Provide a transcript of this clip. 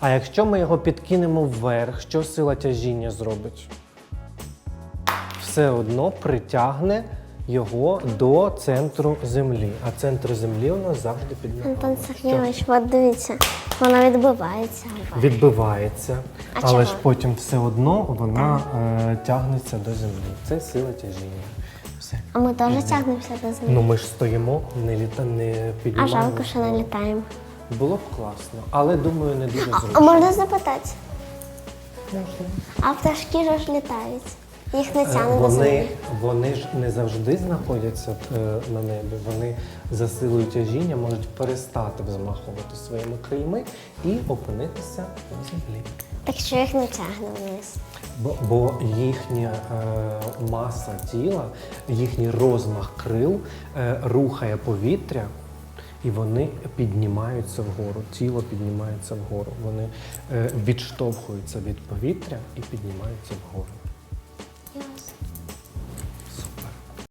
А якщо ми його підкинемо вверх, що сила тяжіння зробить? Все одно притягне його до центру землі. А центр землі у нас завжди під ногами. Антон Сергійович, от дивіться, вона відбивається. Відбивається, А але ж потім все одно вона е, тягнеться до землі. Це сила тяжіння. Все. А ми теж тягнемося до землі. Ну ми ж стоїмо, не літа, не а піднімаємо. жалко, що не літаємо. Було б класно, але думаю, не дуже зручно. а можна запитати? Можна. А пташки ж літають. Їх не Е, тягне до землі. вони ж не завжди знаходяться е, на небі. Вони за силою тяжіння можуть перестати взмахувати своїми крильми і опинитися на землі. Так що їх не тягне вниз. Бо, бо їхня е, маса тіла, їхній розмах крил е, рухає повітря, і вони піднімаються вгору, тіло піднімається вгору, вони е, відштовхуються від повітря і піднімаються вгору. Ясно.